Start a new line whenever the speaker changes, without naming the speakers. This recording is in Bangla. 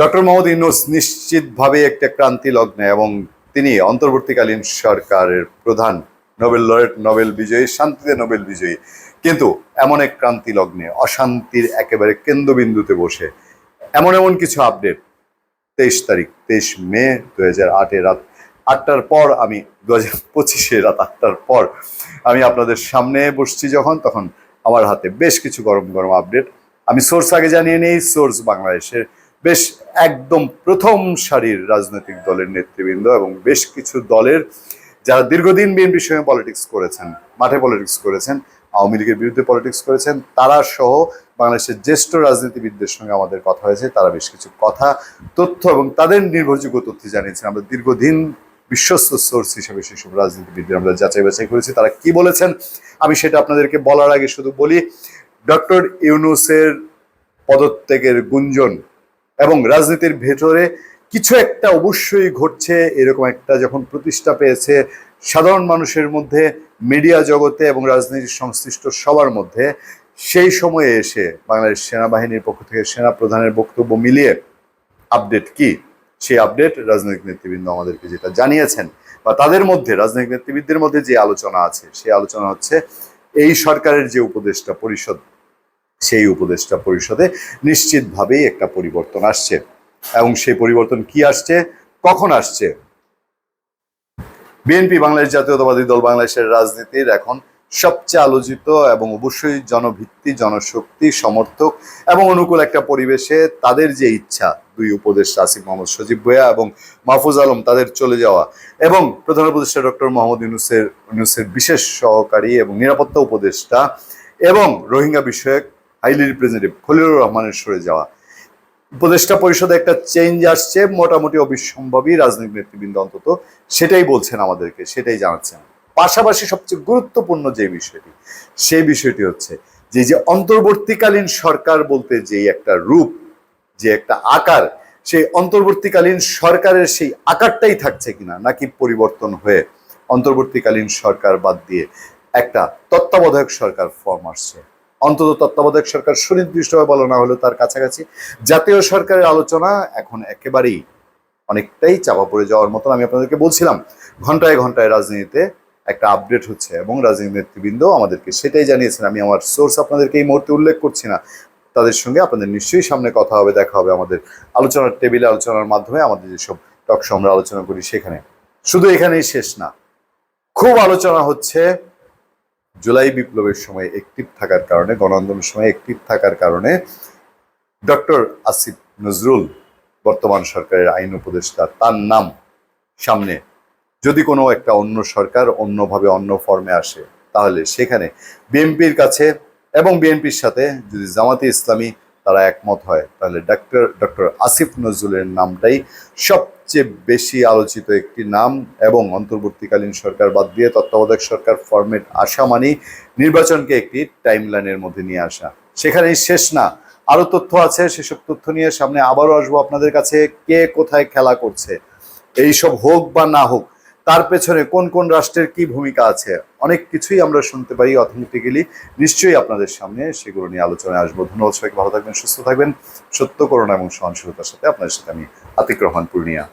ডক্টর মোহাম্মদ ইউনুস নিশ্চিতভাবে একটা ক্রান্তি লগ্নে এবং তিনি অন্তর্বর্তীকালীন সরকারের প্রধান, নোবেল লরেট, নোবেল বিজয়ী, শান্তিতে নোবেল বিজয়ী। কিন্তু এমন এক ক্রান্তি লগ্নে অশান্তির একেবারে কেন্দ্রবিন্দুতে বসে, এমন এমন কিছু আপডেট। তেইশ তারিখ, তেইশ মে দু হাজার রাত আটটার পর আমি দু হাজার পঁচিশে রাত আটটার পর আমি আপনাদের সামনে বসছি যখন, তখন আমার হাতে বেশ কিছু গরম গরম আপডেট। আমি সোর্স আগে জানিয়ে নেই, সোর্স বাংলাদেশের বেশ একদম প্রথম সারির রাজনৈতিক দলের নেতৃবৃন্দ এবং বেশ কিছু দলের যারা দীর্ঘদিন বিএনপির সঙ্গে পলিটিক্স করেছেন, মাঠে পলিটিক্স করেছেন, আওয়ামী লীগের বিরুদ্ধে পলিটিক্স করেছেন, তারা সহ বাংলাদেশের জ্যেষ্ঠ রাজনীতিবিদদের সঙ্গে আমাদের কথা হয়েছে, তারা বেশ কিছু কথা, তথ্য এবং তাদের নির্ভরযোগ্য তথ্য জানিয়েছেন। আমরা দীর্ঘদিন বিশ্বস্ত সোর্স হিসেবে সেসব রাজনীতিবিদদের আমরা যাচাই বাছাই করেছি, তারা কি বলেছেন আমি সেটা আপনাদেরকে বলার আগে শুধু বলি, ডক্টর ইউনুসের পদত্যাগের গুঞ্জন এবং রাজনীতির ভেতরে কিছু একটা অবশ্যই ঘটছে, এরকম একটা যখন প্রতিষ্ঠা পেয়েছে সাধারণ মানুষের মধ্যে মিডিয়া জগতে এবং রাজনীতির সংশ্লিষ্ট সবার মধ্যে, সেই সময়ে এসে বাংলাদেশ সেনাবাহিনীর পক্ষ থেকে সেনা প্রধানের বক্তব্য মিলিয়ে আপডেট কি? সেই আপডেট রাজনৈতিক নেতৃবৃন্দ আমাদেরকে যেটা জানিয়েছেন বা তাদের মধ্যে, রাজনৈতিক নেতৃবৃন্দের মধ্যে যে আলোচনা আছে, সেই আলোচনা হচ্ছে এই সরকারের যে উপদেষ্টা পরিষদ সেই উপদেষ্টা পরিষদে নিশ্চিতভাবেই একটা পরিবর্তন আসছে। এবং সেই পরিবর্তন কি আসছে? কখন আসছে? বিএনপি, বাংলাদেশ জাতীয়তাবাদী দল, বাংলাদেশের রাজনীতির এখন সবচেয়ে আলোচিত এবং অবশ্যই জনভিত্তি, জনশক্তি, সমর্থক এবং অনুকূল একটা পরিবেশে তাদের যে ইচ্ছা, দুই উপদেষ্টা, আসিফ মোহাম্মদ সজীব ভুয়া এবং মাহফুজ আলম, তাদের চলে যাওয়া এবং প্রধান উপদেষ্টা ডক্টর মোহাম্মদ ইউনুসের ইউনুসের বিশেষ সহকারী এবং নিরাপত্তা উপদেষ্টা এবং রোহিঙ্গা বিষয়ক হাইলি রিপ্রেজেন্টেটিভ খলিলুর রহমানের সরে যাওয়া। উপদেষ্টা পরিষদে একটা চেঞ্জ আসছে, মোটামুটি অবিসম্ভাবী রাজনৈতিক নেতৃবৃন্দ অন্তত সেটাই বলছেন আমাদেরকে, সেটাই জানাচ্ছেন। পাশাপাশি সবচেয়ে গুরুত্বপূর্ণ যে বিষয়টি, সেই বিষয়টি হচ্ছে যে যে অন্তর্বর্তীকালীন সরকার বলতে যে একটা রূপ, যে একটা আকার, সেই অন্তর্বর্তীকালীন সরকারের সেই আকারটাই থাকছে কিনা, নাকি পরিবর্তন হয়ে অন্তর্বর্তীকালীন সরকার বাদ দিয়ে একটা তত্ত্বাবধায়ক সরকার ফর্ম আসছে। অন্তত তত্ত্বাবধায়ক সরকার সুনির্দিষ্টভাবে বলা না হলেও তার কাছাকাছি। জাতীয় সরকারের আলোচনা এখন একেবারেই অনেকটাই চাপা পড়ে যাওয়ার মতন আমি আপনাদেরকে বলছিলাম। ঘন্টায় ঘন্টায় রাজনীতিতে একটা আপডেট হচ্ছে এবং রাজনীতি নেতৃবৃন্দ আমাদেরকে সেটাই জানিয়েছেন। আমি আমার সোর্স আপনাদেরকে এই মুহূর্তে উল্লেখ করছি না। তাদের সঙ্গে আপনাদের নিশ্চয়ই সামনে কথা হবে, দেখা হবে আমাদের আলোচনার টেবিলে আলোচনার মাধ্যমে আমাদের যেসব টক শো আমরা আলোচনা করি সেখানে। শুধু এখানেই শেষ না। খুব আলোচনা হচ্ছে জুলাই বিপ্লবের সময় একটিভ থাকার কারণে গণ আন্দোলনের সময় একটিভ থাকার কারণে ডক্টর আসিফ নজরুল, বর্তমান সরকারের আইন উপদেষ্টা, তার নাম সামনে। যদি কোনো একটা অন্য সরকার অন্যভাবে অন্য ফর্মে আসে, তাহলে সেখানে বিএনপির কাছে এবং বিএনপির সাথে যদি জামাতে ইসলামী তারা একমত হয়। তাহলে ডক্টর ডক্টর আসিফ নজরুলের নামটাই সবচেয়ে বেশি আলোচিত একটি নাম এবং অন্তর্বর্তীকালীন সরকার বাদ দিয়ে তত্ত্বাবধায়ক সরকার ফরমেট আসা মানেই নির্বাচনকে একটি টাইমলাইনের মধ্যে নিয়ে আসা। সেখানেই শেষ না। আরও তথ্য আছে, সেসব তথ্য নিয়ে সামনে আবারও আসব আপনাদের কাছে। কে কোথায় খেলা করছে? এইসব হোক বা না হোক তার পেছনে কোন কোন রাষ্ট্রের কি ভূমিকা আছে? অনেক কিছুই আমরা শুনতে পারি অথেন্টিক্যালি। নিশ্চয়ই আপনাদের সামনে সেগুলো নিয়ে আলোচনায় আসব। ধন্যবাদ সবাইকে, ভালো থাকবেন, সুস্থ থাকবেন। সত্য করোনা এবং সহনশীলতার সাথে আপনাদের সাথে আমি আতিক রহমান, পূর্ণিয়া।